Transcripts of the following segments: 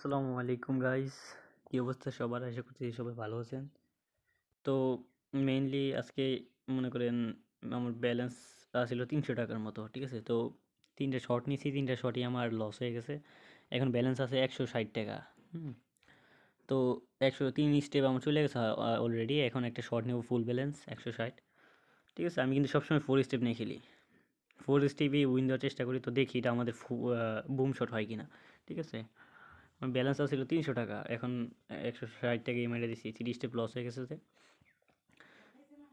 আসসালামু আলাইকুম গাইস কী অবস্থা সবার? আশা করছি সবাই ভালো আছেন। তো মেইনলি আজকে মনে করেন আমার ব্যালেন্স ছিল তিনশো টাকার মতো, ঠিক আছে? তো তিনটে শর্ট নিয়েছি তিনটে শর্টই আমার লস হয়ে গেছে। এখন ব্যালেন্স আছে একশো ষাট টাকা, হুম। তো একশো তিন স্টেপ আমার চলে গেছে অলরেডি এখন একটা শর্ট নেব ফুল ব্যালেন্স একশো ষাট। ঠিক আছে? আমি কিন্তু সবসময় ফোর স্টেপ নিয়ে খেলি। ফোর স্টেপই উইন দেওয়ার চেষ্টা করি, তো দেখি এটা আমাদের বুম শট হয় কি না ঠিক আছে? আমার ব্যালেন্স ছিল তিনশো টাকা। এখন একশো ষাট টাকা মেরে দিছি তিরিশ স্টেপ লস হয়ে গেছে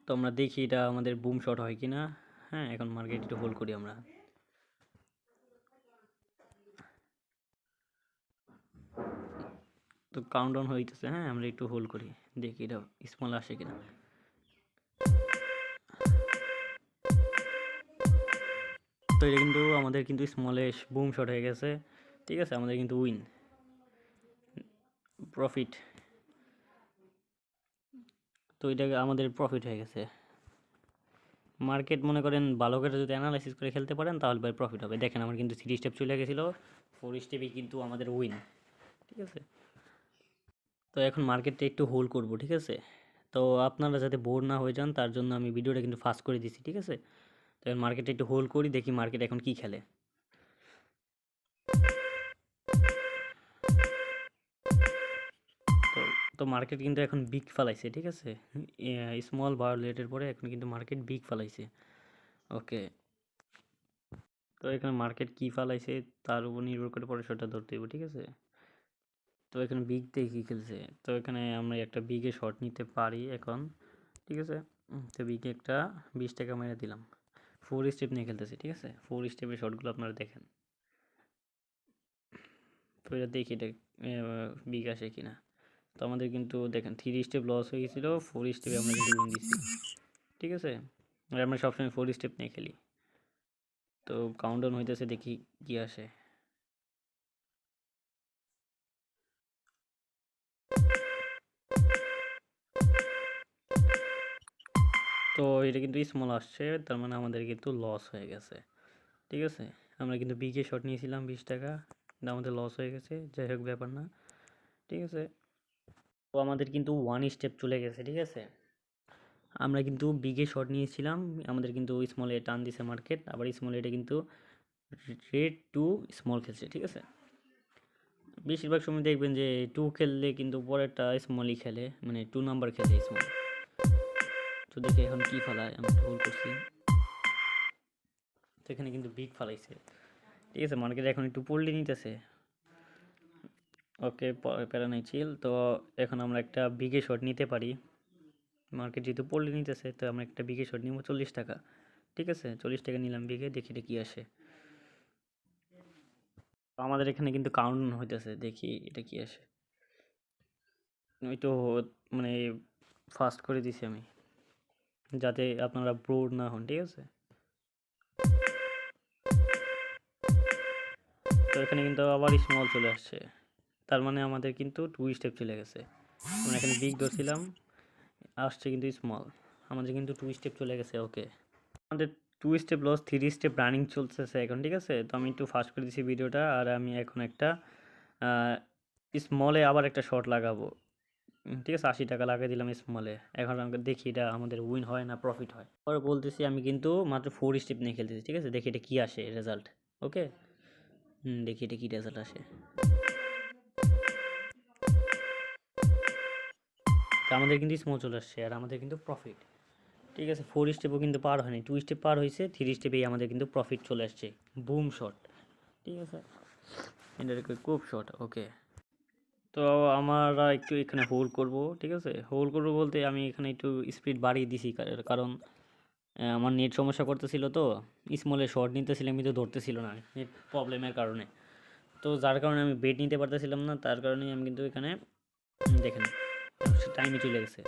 তো আমরা দেখি এটা আমাদের বুম শট হয় কি না হ্যাঁ এখন মার্কেট একটু হোল্ড করি আমরা। তো কাউন্ট ডাউন হইতেছে হ্যাঁ আমরা একটু হোল্ড করি। দেখি এটা স্মল আসে কিনা। তো এটা কিন্তু আমাদের কিন্তু স্মলে বুম শট হয়ে গেছে। ঠিক আছে, আমাদের কিন্তু উইন প্রফিট তো এটা আমাদের প্রফিট হয়ে গেছে। মার্কেট মনে করেন ভালো করে যদি অ্যানালাইসিস করে খেলতে পারেন, তাহলে ভাই প্রফিট হবে। দেখেন আমার কিন্তু থ্রি স্টেপ চলে গেছিল ফোর স্টেপই কিন্তু আমাদের উইন ঠিক আছে? তো এখন মার্কেটটা একটু হোল্ড করব, ঠিক আছে? তো আপনারা যাতে বোর না হয়ে যান, তার জন্য আমি ভিডিওটা কিন্তু ফাস্ট করে দিছি, ঠিক আছে? তো মার্কেটটা একটু হোল্ড করি, দেখি মার্কেট এখন কি খেলে। তো মার্কেট কিন্তু এখন বিগ ফালাইছে, ঠিক আছে? স্মল ভায়োলেটের পরে এখন কিন্তু মার্কেট বিগ ফালাইছে। ওকে তো এখানে মার্কেট কি ফালাইছে তার উপর নির্ভর করে পরে শটটা ধরতে হবে ঠিক আছে? তো এখানে বিগ দিয়ে কী খেলছে? তো এখানে আমরা একটা বিগে শট নিতে পারি এখন, ঠিক আছে? তো বিগে একটা বিশ টাকা মেরে দিলাম। ফোর স্টেপ নিয়ে খেলতেছি, ঠিক আছে? ফোর স্টেপের শটগুলো আপনারা দেখেন। তো এটা দেখি এটা বিগ আসে কিনা। তো আমাদের কিন্তু দেখেন থ্রি স্টেপ লস হয়ে গেছিল ফোর স্টেপে আমরা কিন্তু উইন দিচ্ছি ঠিক আছে? আর আমরা সবসময় ফোর স্টেপ নিয়ে খেলি। তো কাউন্টডাউন হইতেছে দেখি কি আসে। তো এটা কিন্তু স্মল আসছে, তার মানে আমাদের কিন্তু লস হয়ে গেছে। ঠিক আছে? আমরা কিন্তু বিকে শট নিয়েছিলাম বিশ টাকা। কিন্তু আমাদের লস হয়ে গেছে, যাই হোক ব্যাপার না। ঠিক আছে? তো আমাদের কিন্তু ওয়ান স্টেপ চলে গেছে, ঠিক আছে? আমরা কিন্তু বিগে শট নিয়েছিলাম, আমাদের কিন্তু স্মলে টান দিছে মার্কেট আবার স্মল এটা কিন্তু রেড টু স্মল খেলছে, ঠিক আছে? বেশিরভাগ সময় দেখবেন যে টু খেললে কিন্তু পরেরটা স্মলই খেলে মানে টু নাম্বার খেলে স্মল তো দেখে এখন কী ফেলায়, আমি হোল্ড করছি। তো এখানে কিন্তু বিগ ফালাইছে, ঠিক আছে? মার্কেট এখন একটু পড়লে নিতেছে। ওকে প্যারা নাই তো এখন আমরা একটা বিগে শট নিতে পারি। মার্কেট যেহেতু পড়লে নিতেছে, তো আমরা একটা বিগে শট নিব চল্লিশ টাকা। ঠিক আছে? চল্লিশ টাকা নিলাম বিঘে, দেখি এটা কী আসে। আমাদের এখানে কিন্তু কাউন্ট হইতেছে, দেখি এটা কি আসে। ওই তো মানে ফাস্ট করে দিছি আমি, যাতে আপনারা ব্রোড না হন, ঠিক আছে? তো এখানে কিন্তু আবার স্মল চলে আসছে। তার মানে আমাদের কিন্তু টু স্টেপ চলে গেছে। আমরা এখানে বিগ ধরছিলাম আসছে কিন্তু স্মল আমাদের কিন্তু টু স্টেপ চলে গেছে ওকে আমাদের two step loss three step running চলতেছে এখন, ঠিক আছে? তো আমি একটু ফাস্ট করে দিচ্ছি ভিডিওটা আর আমি এখন একটা স্মলে আবার একটা শর্ট লাগাবো। ঠিক আছে? আশি টাকা লাগিয়ে দিলাম স্মলে এখন আমাকে দেখি এটা আমাদের উইন হয় না প্রফিট হয়। পরে বলতেছি আমি কিন্তু মাত্র ফোর স্টেপ নিয়ে খেলতেছি, ঠিক আছে? দেখি এটা কী আসে রেজাল্ট ওকে দেখি এটা কী রেজাল্ট আসে। আমাদের কিন্তু স্মল চলে আসছে আর আমাদের কিন্তু প্রফিট ঠিক আছে ফোর স্টেপও কিন্তু পার হয়নি। টু স্টেপ পার হয়েছে থ্রি স্টেপেই আমাদের কিন্তু প্রফিট চলে আসছে। বুম শট ঠিক আছে? এটা খুব শট ওকে তো আমরা একটু এখানে হোল্ড করব, ঠিক আছে? হোল্ড করব বলতে আমি এখানে একটু স্পিড বাড়িয়ে দিছি কারণ আমার নেট সমস্যা করতেছিল তো। স্মলে শর্ট নিতেছিলাম, কিন্তু ধরতেছিল না। নেট প্রবলেমের কারণে। তো যার কারণে আমি বেড নিতে পারতেছিলাম না, তার কারণে আমি কিন্তু এখানে, দেখেন। টাইমে চলে গেছে।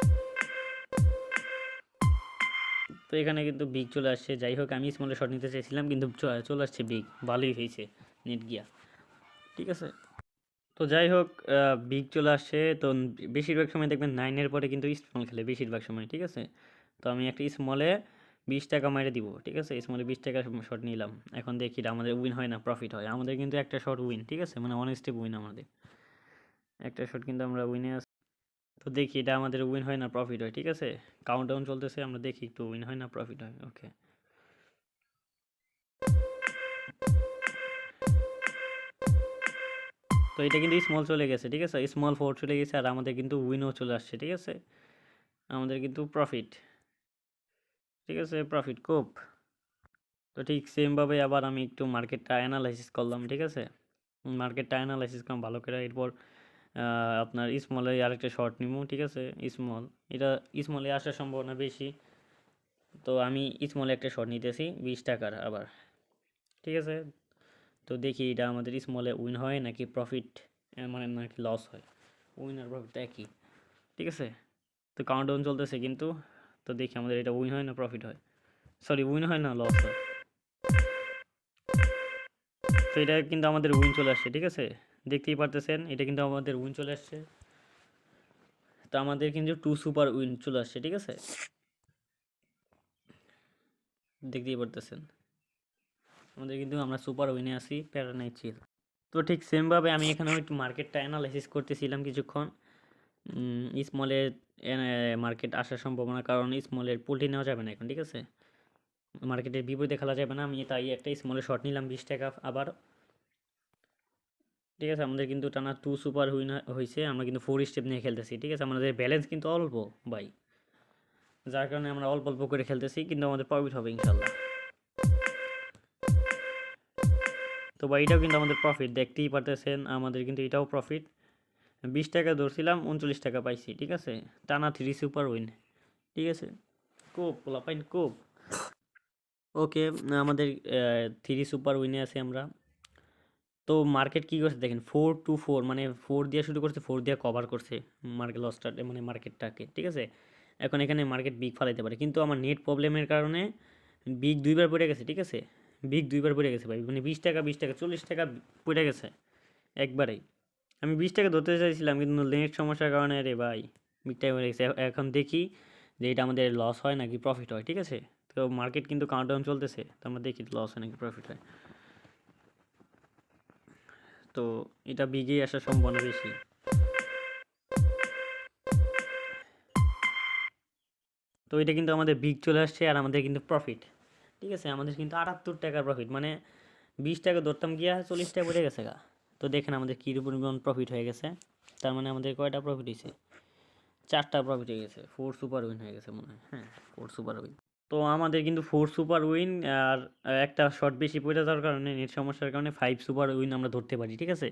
তো এখানে কিন্তু বিগ চলে আসছে। যাই হোক, আমি স্মলে শট নিতে চাইছিলাম কিন্তু চলে আসছে বিগ ভালোই হয়েছে নেট গিয়া। ঠিক আছে? তো যাই হোক বিগ চলে আসছে। তো বেশিরভাগ সময় দেখবেন নাইনের পরে কিন্তু স্মল খেলে বেশিরভাগ সময়, ঠিক আছে? তো আমি একটা স্মলে বিশ টাকা মারে দিব, ঠিক আছে? স্মলে বিশ টাকা শট নিলাম। এখন দেখি আমাদের উইন হয় না প্রফিট হয়। আমাদের কিন্তু একটা শট উইন ঠিক আছে? মানে ওয়ান স্টেপ উইন আমাদের। একটা শট কিন্তু আমরা উইনে তো দেখি এটা আমাদের উইন হয় না প্রফিট হয়, ঠিক আছে? কাউন্টডাউন চলতেছে, আমরা দেখি একটু উইন হয় না প্রফিট হয় ওকে তো এটা কিন্তু স্মল চলে গেছে, ঠিক আছে? স্মল ফোর চলে গেছে আর আমাদের কিন্তু উইনও চলে আসছে, ঠিক আছে? আমাদের কিন্তু প্রফিট ঠিক আছে? প্রফিট কোপ তো ঠিক সেমভাবে আবার আমি একটু মার্কেটটা অ্যানালাইসিস করলাম, ঠিক আছে? মার্কেটটা অ্যানালাইসিস করলাম ভালো করে, এরপর আপনার স্মলে আরেকটা শর্ট নিব, ঠিক আছে? স্মল এটা স্মলে আসার সম্ভাবনা বেশি। তো আমি স্মলে একটা শর্ট নিতেছি, বিশ টাকার আবার। ঠিক আছে? তো দেখি এটা আমাদের স্মলে উইন হয় নাকি প্রফিট মানে নাকি লস হয়। উইন আর প্রফিট একই। ঠিক আছে? তো কাউন্টডাউন চলতেছে কিন্তু, তো দেখি আমাদের এটা উইন হয় না প্রফিট হয়। সরি উইন হয় না লস হয়। তো এটা কিন্তু আমাদের উইন চলে আসছে, ঠিক আছে? দেখতেই পারতেছেন, এটা কিন্তু আমাদের উইন চলে আসছে। তো আমাদের কিন্তু টু সুপার উইন চলে আসছে, ঠিক আছে? দেখতেই পারতেছেন। আমাদের কিন্তু আমরা সুপার উইনে আছি প্যারানাই চিল তো ঠিক সেমভাবে আমি এখানেও একটু মার্কেটটা অ্যানালাইসিস করতেছিলাম কিছুক্ষণ। স্মলের মার্কেট আসার সম্ভাবনা, কারণ স্মলের পোল্ট্রি নেওয়া যাবে না এখন, ঠিক আছে? মার্কেটের বিপরীতে খেলা যাবে না, আমি তাই একটা স্মলে শর্ট নিলাম বিশ টাকা, আবার ঠিক আছে? আমাদের কিন্তু টানা টু সুপার উইন হয়েছে আমরা কিন্তু ফোর স্টেপ নিয়ে খেলতেছি। ঠিক আছে? আমাদের ব্যালেন্স কিন্তু অল্প বাই যার কারণে আমরা অল্প অল্প করে খেলতেছি। কিন্তু আমাদের প্রফিট হবে ইনশাল্লাহ তো বা এটাও কিন্তু আমাদের প্রফিট দেখতেই পারতেছেন, আমাদের কিন্তু এটাও প্রফিট বিশ টাকা ধরছিলাম, উনচল্লিশ টাকা পাইছি। ঠিক আছে? টানা থ্রি সুপার উইন ঠিক আছে? কোপ, পোলাপাইন কোপ। ওকে, আমাদের থ্রি সুপার উইনে আছে আমরা। তো মার্কেট কী করছে? দেখেন ফোর টু ফোর মানে ফোর দিয়ে শুরু করছে ফোর দিয়ে কভার করছে মার্কেট লসটা মানে মার্কেটটাকে ঠিক আছে? এখন এখানে মার্কেট বিগ ফালাইতে পারে। কিন্তু আমার নেট প্রবলেমের কারণে বিগ দুইবার পড়ে গেছে, ঠিক আছে? বিগ দুইবার পড়ে গেছে ভাই মানে বিশ টাকা বিশ টাকা, চল্লিশ টাকা পড়ে গেছে একবারেই আমি বিশ টাকা ধরতে চাইছিলাম, কিন্তু নেট সমস্যার কারণে রে ভাই বিগটাই পড়ে গেছে। এখন দেখি যে এটা আমাদের লস হয় নাকি প্রফিট হয়, ঠিক আছে? তো মার্কেট কিন্তু কাউন্টডাউন চলতেছে, তো আমরা দেখি লস হয় নাকি প্রফিট হয়। তো এটা বিগে আসার সম্ভাবনা বেশি। তো এটা কিন্তু আমাদের বিগ চলে আসছে আর আমাদের কিন্তু প্রফিট ঠিক আছে? আমাদের কিন্তু আটাত্তর টাকার প্রফিট মানে বিশ টাকা ধরতাম গিয়া চল্লিশ টাকা পড়ে গেছে গা। তো দেখেন আমাদের কী পরিমাণ প্রফিট হয়ে গেছে। তার মানে আমাদের কয়টা প্রফিট হয়েছে চারটা প্রফিট হয়ে গেছে। ফোর সুপার উইন হয়ে গেছে মনে হয়। হ্যাঁ ফোর সুপার উইন তো আমাদের কিন্তু ফোর সুপার উইন আর একটা শর্ট বেশি পড়ে যাওয়ার কারণে, নেট সমস্যার কারণে ফাইভ সুপার উইন আমরা ধরতে পারি, ঠিক আছে?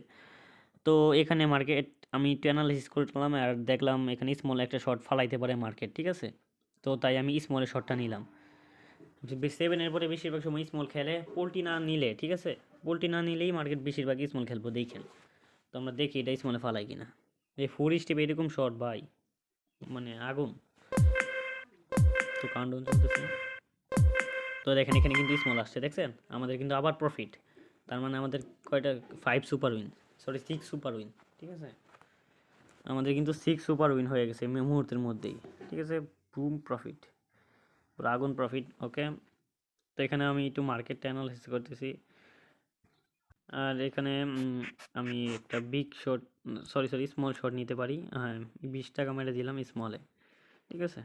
তো এখানে মার্কেট আমি একটু অ্যানালাইসিস করলাম আর দেখলাম এখানে স্মল একটা শর্ট ফালাইতে পারে মার্কেট ঠিক আছে? তো তাই আমি স্মলের শর্টটা নিলাম। সেভেনের পরে বেশিরভাগ সময় স্মল খেলে, পোলট্রি না নিলে, ঠিক আছে? পোলট্রি না নিলেই মার্কেট বেশিরভাগ স্মল খেলব দেখেন তো আমরা দেখি এটা স্মলে ফালাই কিনা। এই ফোর স্টেপ এরকম শর্ট ভাই মানে আগুন। তো কাউন্টডাউন চলতেছে। তো দেখেন, এখানে কিন্তু স্মল আসছে, দেখছেন? আমাদের কিন্তু আবার প্রফিট তার মানে আমাদের কয়টা? Five super win sorry six super win ঠিক আছে? আমাদের কিন্তু সিক্স সুপার উইন হয়ে গেছে মুহূর্তের মধ্যেই, ঠিক আছে? বুম প্রফিট পুরো আগুন প্রফিট ওকে তো এখানে আমি একটু মার্কেটটা অ্যানালাইসিস করতেছি। আর এখানে আমি একটা big shot sorry sorry small shot নিতে পারি। হ্যাঁ বিশ টাকা মেরে দিলাম স্মলে ঠিক আছে?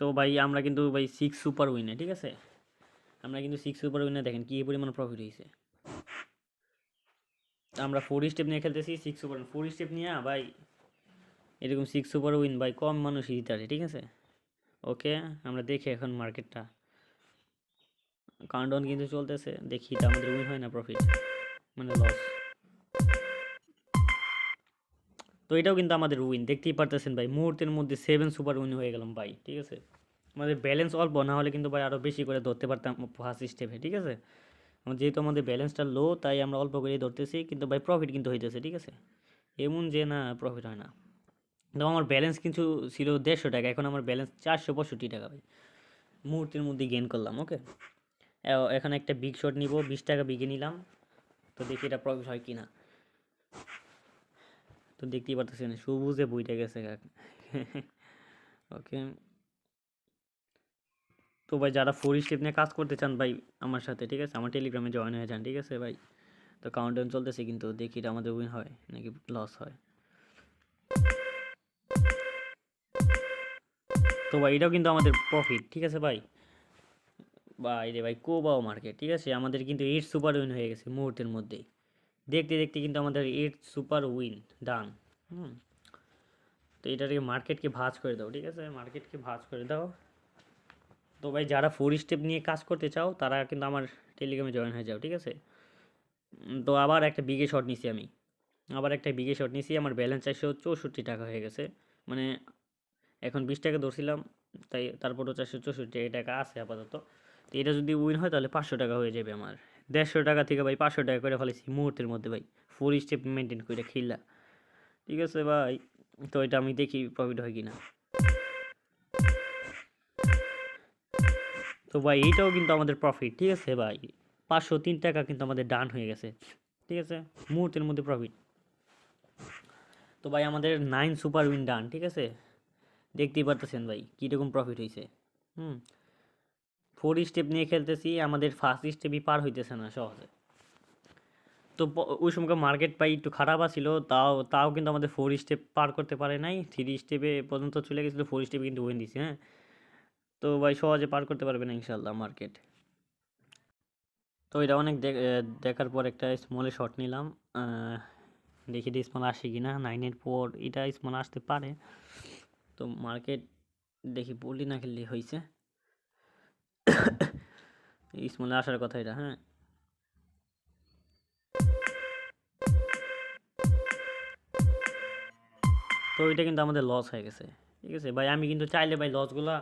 তো ভাই, আমরা কিন্তু ভাই সিক্স সুপার উইনে ঠিক আছে? আমরা কিন্তু সিক্স সুপার উইনে দেখেন কী পরিমাণ প্রফিট হয়েছে আমরা ফোর স্টেপ নিয়ে খেলতেছি সিক্স সুপার ফোর স্টেপ নিয়ে, ভাই, এরকম সিক্স সুপার উইন ভাই, কম মানুষই দিতে পারে, ঠিক আছে? ওকে আমরা দেখি এখন মার্কেটটা কাউন্টডাউন কিন্তু চলতেছে, দেখি এটা আমাদের উইন হয় না প্রফিট মানে লস তো এটাও কিন্তু আমাদের উইন দেখতেই পারতেছেন ভাই, মুহূর্তের মধ্যে সেভেন সুপার উইন হয়ে গেলাম ভাই, ঠিক আছে? আমাদের ব্যালেন্স অল্প, না হলে কিন্তু ভাই আরও বেশি করে ধরতে পারতাম ফার্স্ট স্টেপে ঠিক আছে? যেহেতু আমাদের ব্যালেন্সটা লো তাই আমরা অল্প করেই ধরতেছি, কিন্তু ভাই প্রফিট কিন্তু হইতেছে, ঠিক আছে? এমন যে না প্রফিট হয় না। তো আমার ব্যালেন্স কিন্তু ছিল দেড়শো টাকা, এখন আমার ব্যালেন্স চারশো পঁয়ষট্টি টাকা ভাই। মুহূর্তের মধ্যে গেন করলাম ওকে এখন একটা বিগ শট নিব, বিশ টাকা বিগে নিলাম, তো দেখি এটা প্রফিট হয় কি না তো দেখতেই পারতেছেন, সবুজে বইটা গেছে ওকে। তো ভাই, যারা ফোর স্টেপ নিয়ে কাজ করতে চান ভাই, আমার সাথে, ঠিক আছে? আমার টেলিগ্রামে জয়েন হয়ে যান, ঠিক আছে ভাই? তো কাউন্টডাউন চলতেছে, কিন্তু দেখি এটা আমাদের উইন হয় নাকি লস হয়। তো ভাই, এটাও কিন্তু আমাদের প্রফিট ঠিক আছে ভাই? ভাই রে ভাই, কোবাও মার্কেট ঠিক আছে? আমাদের কিন্তু এইট সুপার উইন হয়ে গেছে মুহূর্তের মধ্যেই। দেখতে দেখতে কিন্তু আমাদের এইট সুপার উইন, ডান। হুম। তো এটাকে মার্কেটকে ভাঁজ করে দাও, ঠিক আছে? মার্কেটকে ভাঁজ করে দাও। তো ভাই, যারা ফোর স্টেপ নিয়ে কাজ করতে চাও, তারা কিন্তু আমার টেলিগ্রামে জয়েন হয়ে যাও, ঠিক আছে? তো আবার একটা বিগে শট নিছি আমি। আবার একটা বিগে শট নিছি, আমার ব্যালেন্স চারশো চৌষট্টি টাকা হয়ে গেছে। মানে এখন বিশ টাকা ধরছিলাম, তাই তারপরও চারশো চৌষট্টি টাকা আছে আপাতত। তো এটা যদি উইন হয়, তাহলে পাঁচশো টাকা হয়ে যাবে আমার। দেড়শো টাকা থেকে ভাই পাঁচশো টাকা করে ফেলেছি মুহূর্তের মধ্যে ভাই। ফোর স্টেপ মেনটেন করে খেলা। ঠিক আছে ভাই, তো এটা আমি দেখি প্রফিট হয় কিনা। তো ভাই, এইটাও কিন্তু আমাদের প্রফিট ঠিক আছে ভাই? পাঁচশো তিন টাকা কিন্তু আমাদের ডান হয়ে গেছে। ঠিক আছে? মুহূর্তের মধ্যে প্রফিট তো ভাই, আমাদের নাইন সুপার উইন ডান ঠিক আছে? দেখতেই পারতেছেন ভাই, কীরকম প্রফিট হয়েছে হুম? ফোর স্টেপ নিয়ে খেলতেছি, আমাদের ফার্স্ট স্টেপই পার হইতেছে না সহজে। তো ওই সময়কার মার্কেট পাই একটু খারাপ আছিল, তাও তাও কিন্তু আমাদের ফোর স্টেপ পার করতে পারে নাই। থ্রি স্টেপে পর্যন্ত চলে গেছিল ফোর স্টেপে কিন্তু উইন দিছে হ্যাঁ। তো ভাই, সহজে পার করতে পারবে না ইনশাল্লাহ মার্কেট তো এটা অনেক দেখ- দেখার পর একটা স্মলে শট নিলাম দেখি এটা স্মল আসে কি না নাইনের পর এটা স্মল আসতে পারে। তো মার্কেট দেখি বললি না খেললে হয়েছে স্মলে আসার কথা এটা হ্যাঁ। তো এটা কিন্তু আমাদের লস হয়ে গেছে, ঠিক আছে? ভাই, আমি কিন্তু চাইলে ভাই লসগুলো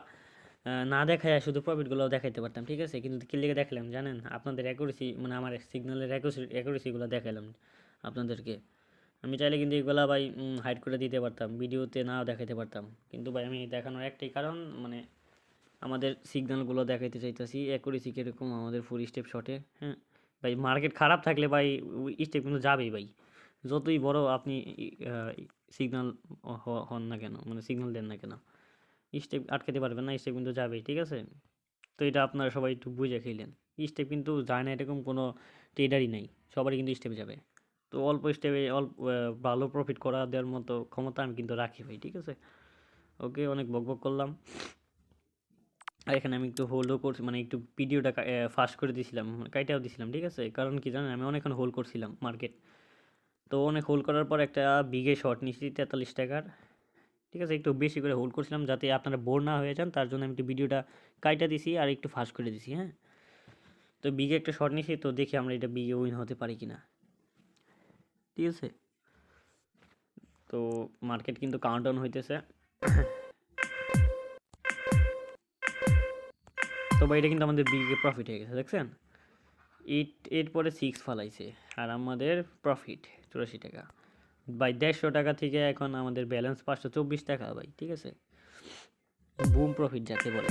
না দেখায় শুধু প্রফিটগুলো দেখাইতে পারতাম, ঠিক আছে? কিন্তু কি লেগে দেখালাম জানেন? আপনাদের অ্যাকুরেসি মানে আমার সিগন্যালের অ্যাকুরেসিগুলো দেখালাম আপনাদেরকে। আমি চাইলে কিন্তু এগুলা ভাই হাইড করে দিতে পারতাম, ভিডিওতে নাও দেখাইতে পারতাম। কিন্তু ভাই, আমি দেখানোর একটাই কারণ মানে আমাদের সিগনালগুলো দেখাইতে চাইতেছি। অ্যাকুরেসি কীরকম আমাদের ফুল স্টেপ শটে হ্যাঁ? ভাই মার্কেট খারাপ থাকলে ভাই স্টেপ কিন্তু যাবেই ভাই। যতই বড় আপনি সিগন্যাল হন না কেন মানে সিগনাল দেন না কেন স্টেপ আটকাতে পারবেন না স্টেপ কিন্তু যাবেই, ঠিক আছে? তো এটা আপনারা সবাই একটু বুঝে খেলেন। স্টেপ কিন্তু যায় না, এরকম কোনো ট্রেডারই নাই, সবারই কিন্তু স্টেপ যাবে। তো অল্প স্টেপে অল্প ভালো প্রফিট করা দেওয়ার মতো ক্ষমতা আমি কিন্তু রাখি ভাই, ঠিক আছে? ওকে, অনেক বক বক করলাম। আর এখানে আমি একটু হোল্ডও করছি মানে একটু ভিডিওটা ফাস্ট করে দিয়েছিলাম কাইটাও দিয়েছিলাম ঠিক আছে? কারণ কি জানেন, আমি অনেকক্ষণ হোল্ড করছিলাম মার্কেট তো অনেক হোল্ড করার পর একটা বিঘে শর্ট নিয়েছি, তেতাল্লিশ টাকার, ঠিক আছে? একটু বেশি করে হোল্ড করছিলাম যাতে আপনারা বোর না হয়ে যান, তার জন্য আমি একটু ভিডিওটা কাইটা দিছি আর একটু ফাস্ট করে দিছি হ্যাঁ? তো বিঘে একটা শর্ট নিয়েছি, তো দেখি আমরা এটা বিঘে উইন হতে পারি কি না ঠিক আছে? তো মার্কেট কিন্তু কাউন্টডাউন হইতেছে। তো ভাই, এটা কিন্তু আমাদের বিঘে প্রফিট হয়ে গেছে, দেখছেন? এইট এইট পরে সিক্স ফালাইছে, আর আমাদের প্রফিট চুরাশি টাকা। বাই দেড়শো টাকা থেকে এখন আমাদের ব্যালেন্স পাঁচশো চব্বিশ টাকা, ভাই, ঠিক আছে? বুম প্রফিট যাকে বলে।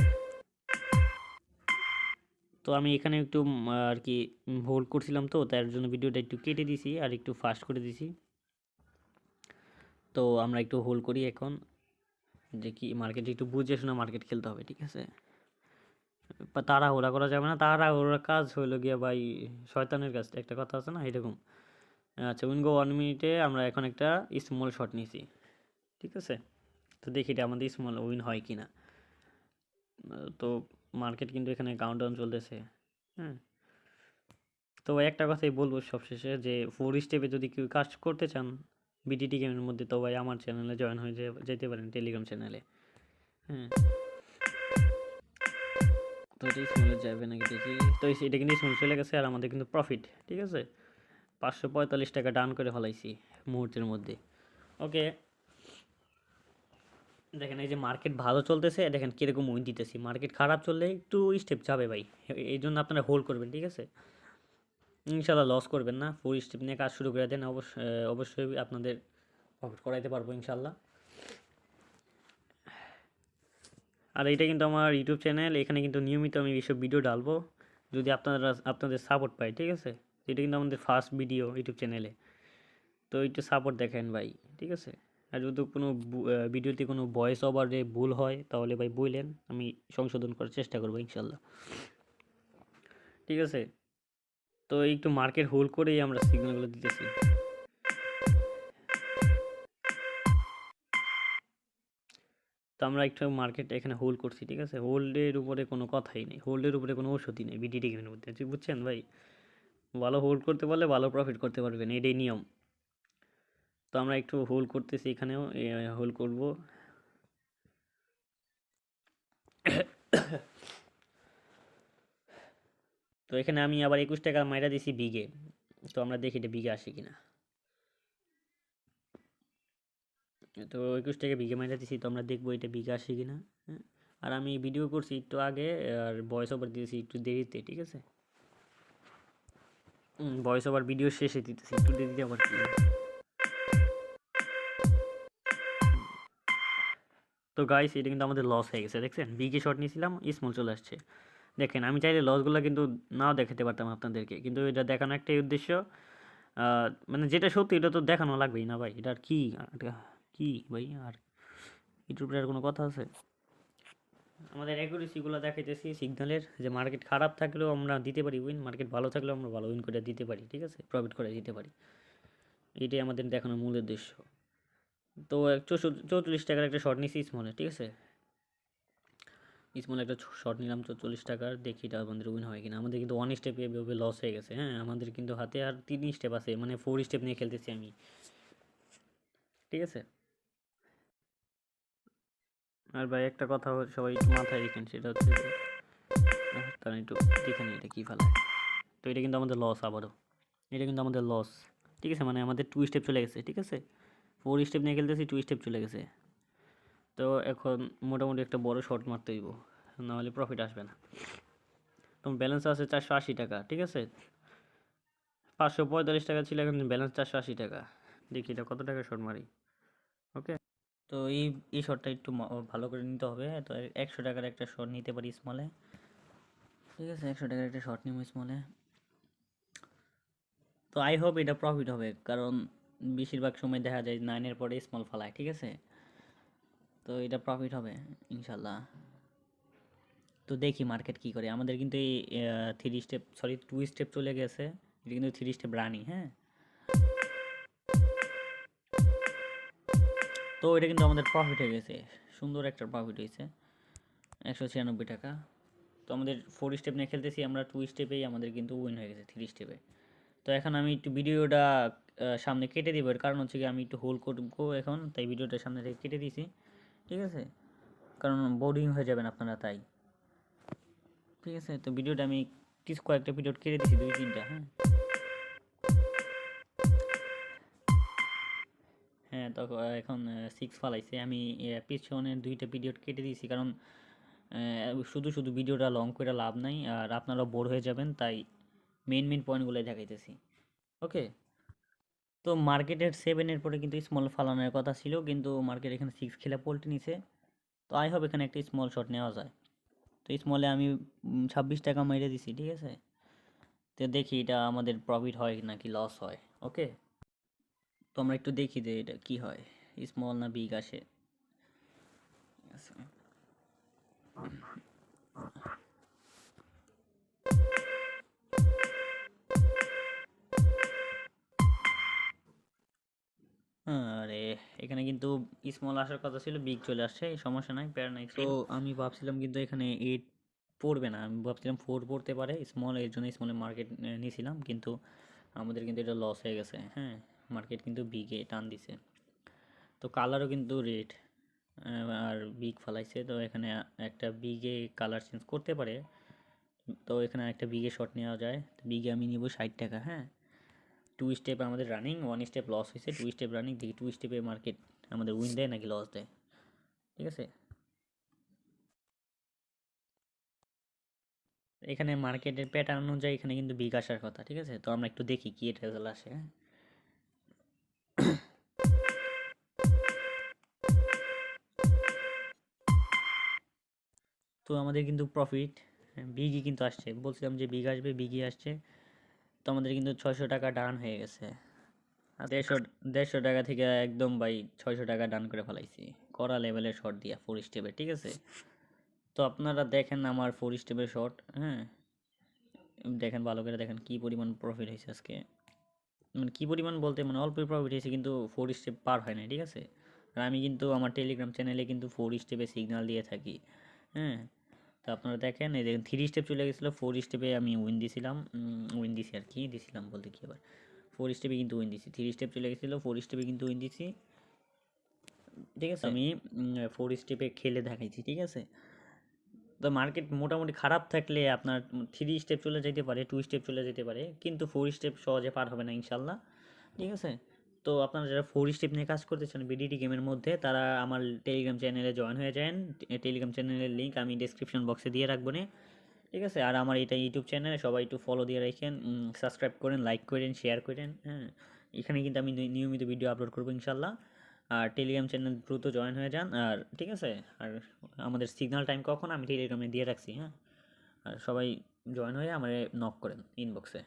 তো আমি এখানে একটু আর কি হোল্ড করছিলাম তো, তার জন্য ভিডিওটা একটু কেটে দিছি, আর একটু ফাস্ট করে দিছি। তো আমরা একটু হোল্ড করি এখন, যে কি মার্কেট একটু বুঝে শুনে মার্কেট খেলতে হবে, ঠিক আছে? তাড়াহুড়া করা যাবে না। তাড়াহুড়া কাজ হইল গিয়ে ভাই শয়তানের কাজ একটা কথা আছে না? এরকম। আচ্ছা উইনগো ওয়ান মিনিটে আমরা এখন একটা স্মল শট নিয়েছি ঠিক আছে? তো দেখি এটা আমাদের স্মল উইন হয় কি না তো মার্কেট কিন্তু এখানে কাউন্টডাউন চলতেছে। হ্যাঁ তো একটা কথাই বলব সবশেষে যে ফোর স্টেপে যদি কেউ কাজ করতে চান বিটিটি গেমের মধ্যে তো ভাই আমার চ্যানেলে জয়েন হয়ে যেতে পারেন টেলিগ্রাম চ্যানেলে হ্যাঁ তো এটা স্মলে যাবে নাকি দেখি। তো এটা কিন্তু স্মল চলে গেছে আর আমাদের কিন্তু প্রফিট ঠিক আছে? পাঁচশো পঁয়তাল্লিশ টাকা ডান করে ফেলাইছি মুহূর্তের মধ্যে। ওকে। দেখেন এই যে মার্কেট ভালো চলতেছে, দেখেন কীরকম উইন দিতেছি। মার্কেট খারাপ চললে একটু স্টেপ যাবে ভাই। এই জন্য আপনারা হোল্ড করবেন, ঠিক আছে? ইনশাল্লাহ লস করবেন না। ফুল স্টেপ নিয়ে কাজ শুরু করে দেন। অবশ্যই অবশ্যই আপনাদের প্রফিট করাইতে পারব ইনশাল্লাহ আর এটা কিন্তু আমার ইউটিউব চ্যানেল, এখানে কিন্তু নিয়মিত আমি এইসব ভিডিও ডালবো যদি আপনারা, আপনাদের সাপোর্ট পাই, ঠিক আছে? এটা কিন্তু আমাদের ফার্স্ট ভিডিও ইউটিউব চ্যানেলে। তো একটু সাপোর্ট দেখেন ভাই, ঠিক আছে? আর যদি কোনো ভিডিওতে কোনো ভয়েস ওভারে ভুল হয়, তাহলে ভাই বললেন আমি সংশোধন করার চেষ্টা করব ইনশাল্লাহ ঠিক আছে? তো একটু মার্কেট হোল্ড করেই আমরা সিগন্যালগুলো দিতেছি। তো আমরা একটু মার্কেট এখানে হোল্ড করছি, ঠিক আছে? হোল্ডের উপরে কোনো কথাই নেই। হোল্ডের উপরে কোনো ওষুধই নেই বিডিডি গেমের মধ্যে। বুঝছেন ভাই? ভালো হোল্ড করতে পারলে ভালো প্রফিট করতে পারবেন, এটাই নিয়ম। তো আমরা একটু হোল্ড করতেছি এখানেও হোল্ড করব। তো এখানে আমি আবার একুশ টাকা মাইরা দিছি বিঘে তো আমরা দেখি এটা বিঘে আসে কিনা। তো একুশ টাকা বিঘে মাইরা দিছি তো আমরা দেখব এটা বিঘে আসে কিনা হ্যাঁ? আর আমি ভিডিও করছি একটু আগে, আর ভয়েস ওভার দিয়েছি একটু দেরিতে, ঠিক আছে? ভয়েস ওভার ভিডিও শেষে দিতেছি, একটু দেরিতে আবার কি তো গাইস এটা কিন্তু আমাদের লস হয়ে গেছে, দেখছেন? বিগে শট নিয়েছিলাম স্মল চলে আসছে। দেখেন, আমি চাইলে লসগুলো কিন্তু নাও দেখাতে পারতাম আপনাদেরকে, কিন্তু এটা দেখানো একটাই উদ্দেশ্য মানে যেটা সত্যি, এটা তো দেখানো লাগবেই না ভাই, এটা আর কি? কি ভাই, আর ইউটিউবে আর কোনো কথা আছে? আমাদের অ্যাকুরেসিগুলো দেখাইতেছি সিগন্যালের যে মার্কেট খারাপ থাকলেও আমরা দিতে পারি উইন মার্কেট ভালো থাকলেও আমরা ভালো উইন করে দিতে পারি, ঠিক আছে? প্রফিট করে দিতে পারি। এটাই আমাদের দেখানোর মূল উদ্দেশ্য। তো এক চৌচল্লিশ টাকার একটা শর্ট নিছি স্মলে ঠিক আছে? স্মল একটা শর্ট নিলাম চল্লিশ টাকার, দেখি এটা আমাদের উইন হয় কিনা। আমাদের কিন্তু ওয়ান স্টেপ এভাবে লস হয়ে গেছে হ্যাঁ? আমাদের কিন্তু হাতে আর তিন স্টেপ আছে মানে ফোর স্টেপ নিয়ে খেলতেছি আমি। ঠিক আছে? আর ভাই, একটা কথা সবাই মাথায় রেখেন, সেটা হচ্ছে কারণ একটু দেখে নিই এটা কী ফেলায় তো এটা কিন্তু আমাদের লস আবারও। এটা কিন্তু আমাদের লস ঠিক আছে? মানে আমাদের টু স্টেপ চলে গেছে, ঠিক আছে? ফোর স্টেপ নিয়ে খেলতেছি টু স্টেপ চলে গেছে। তো এখন মোটামুটি একটা বড় শর্ট মারতে হইব, নাহলে প্রফিট আসবে না। তোমার ব্যালেন্স আছে চারশো আশি টাকা, ঠিক আছে? পাঁচশো পঁয়তাল্লিশ টাকা ছিল, এখন ব্যালেন্স চারশো আশি টাকা। দেখি এটা কত টাকা শর্ট মারি। ওকে তো এই এই শটটা একটু ভালো করে নিতে হবে। তো একশো টাকার একটা শট নিতে পারি স্মলে ঠিক আছে, একশো টাকার একটা শট নিব স্মলে তো আই হোপ এটা প্রফিট হবে, কারণ বেশিরভাগ সময় দেখা যায় নাইনের পরে স্মল ফালায়, ঠিক আছে? তো এটা প্রফিট হবে, ইনশাল্লাহ। তো দেখি মার্কেট কি করে। আমাদের কিন্তু এই three step sorry two step চলে গেছে। এটা কিন্তু থ্রি স্টেপ রানি হ্যাঁ? তো এটা কিন্তু আমাদের প্রফিট হয়ে গেছে। সুন্দর একটা প্রফিট হয়েছে। একশো ছিয়ানব্বই টাকা। তো আমাদের ফোর স্টেপ নিয়ে খেলতেছি, আমরা টু স্টেপেই আমাদের কিন্তু উইন হয়ে গেছে থ্রি স্টেপে তো এখন আমি একটু ভিডিওটা সামনে কেটে দিব। এর কারণ হচ্ছে কি আমি একটু হোল্ড করব এখন, তাই ভিডিওটা সামনে থেকে কেটে দিয়েছি ঠিক আছে? কারণ বোরিং হয়ে যাবেন আপনারা তাই। ঠিক আছে? তো ভিডিওটা আমি কিছু কয়েকটা ভিডিও কেটে দিয়েছি দুই তিনটা হ্যাঁ? হ্যাঁ তো এখন সিক্স ফালাইছে। আমি আহ, পিছনের দুইটা ভিডিও কেটে দিয়েছি। কারণ শুধু শুধু ভিডিওটা লং করে লাভ নাই। আর আপনারা বোর হয়ে যাবেন তাই মেন মেন পয়েন্টগুলোই দেখাইতেছি। ওকে তো মার্কেটের সেভেনের পরে কিন্তু স্মল ফালানোর কথা ছিল। কিন্তু মার্কেট এখানে সিক্স খেলে পোল্টে নিছে। তো আই হোপ এখানে একটা স্মল শট নেওয়া যায়। তো স্মলে আমি ছাব্বিশ টাকা মেরে দিছি ঠিক আছে? তো দেখি এটা আমাদের প্রফিট হয় নাকি লস হয়। ওকে তো আমরা একটু দেখি যে এটা কি হয়। স্মল না বিগ আসে। আরে এখানে কিন্তু স্মল আসার কথা ছিল বিগ চলে আসছে সমস্যা নাই প্যারা নাই তো আমি ভাবছিলাম কিন্তু এখানে এইট পড়বে না আমি ভাবছিলাম ফোর পড়তে পারে স্মল এর জন্য স্মলে মার্কেট নিয়েছিলাম কিন্তু আমাদের কিন্তু এটা লস হয়ে গেছে হ্যাঁ। মার্কেট কিন্তু বিগে টান দিছে। তো কালারও কিন্তু রেড আর বিগ ফালাইছে। তো এখানে একটা বিগে কালার চেঞ্জ করতে পারে। তো এখানে একটা বিগে শট নেওয়া যায়। তো বিগে আমি নিব ষাট টাকা হ্যাঁ? টু স্টেপ আমাদের রানিং ওয়ান স্টেপ লস হয়েছে টু স্টেপ রানিং দেখি টু স্টেপে মার্কেট আমাদের উইন দেয় নাকি লস দেয়। ঠিক আছে? এখানে মার্কেটের প্যাটার্ন অনুযায়ী এখানে কিন্তু বিগ আসার কথা, ঠিক আছে? তো আমরা একটু দেখি কি রেজাল্ট আসে হ্যাঁ? তো আমাদের কিন্তু প্রফিট বিগই কিন্তু আসছে। বলছিলাম যে বিগ আসবে বিগই আসছে। তো আমাদের কিন্তু ছয়শো টাকা ডান হয়ে গেছে। দেড়শো দেড়শো টাকা থেকে একদম ভাই ছয়শো টাকা ডান করে ফেলাইছি। করা লেভেলের শট দিয়া ফোর স্টেপে ঠিক আছে? তো আপনারা দেখেন আমার ফোর স্টেপের শট হ্যাঁ? দেখেন, ভালো করে দেখেন কী পরিমাণ প্রফিট হয়েছে আজকে। মানে কী পরিমাণ বলতে মানে অল্পই প্রফিট হয়েছে, কিন্তু ফোর স্টেপ পার হয় না ঠিক আছে? আর আমি কিন্তু আমার টেলিগ্রাম চ্যানেলে কিন্তু ফোর স্টেপে সিগনাল দিয়ে থাকি হ্যাঁ? তো আপনারা দেখেন, এই দেখেন থ্রি স্টেপ চলে গেছিল ফোর স্টেপে আমি উইন দিছিলাম উইন দিছি আর কি, দিছিলাম বলতে কি আবার। ফোর স্টেপে কিন্তু উইন দিছি থ্রি স্টেপ চলে গেছিল ফোর স্টেপে কিন্তু উইন দিছি। ঠিক আছে, আমি ফোর স্টেপে খেলে দেখাইছি, ঠিক আছে? তো মার্কেট মোটামুটি খারাপ থাকলে আপনার থ্রি স্টেপ চলে যেতে পারে টু স্টেপ চলে যেতে পারে, কিন্তু ফোর স্টেপ সহজে পার হবে না, ইনশাল্লাহ। ঠিক আছে? তো আপনারা যারা ফোর স্টেপ নিয়ে কাজ করতেছেন বিডিটি গেমের মধ্যে, তারা আমার টেলিগ্রাম চ্যানেলে জয়েন হয়ে যান। টেলিগ্রাম চ্যানেলের লিঙ্ক আমি ডিসক্রিপশন বক্সে দিয়ে রাখব না। ঠিক আছে? আর আমার এটা ইউটিউব চ্যানেলে সবাই একটু ফলো দিয়ে রাখেন সাবস্ক্রাইব করেন লাইক করেন শেয়ার করেন হ্যাঁ? এখানে কিন্তু আমি নিয়মিত ভিডিও আপলোড করব ইনশাল্লাহ আর টেলিগ্রাম চ্যানেল দ্রুত জয়েন হয়ে যান। আর ঠিক আছে? আর আমাদের সিগন্যাল টাইম কখন? আমি টেলিগ্রামে দিয়ে রাখছি হ্যাঁ? আর সবাই জয়েন হয়ে আমার নক করেন ইনবক্সে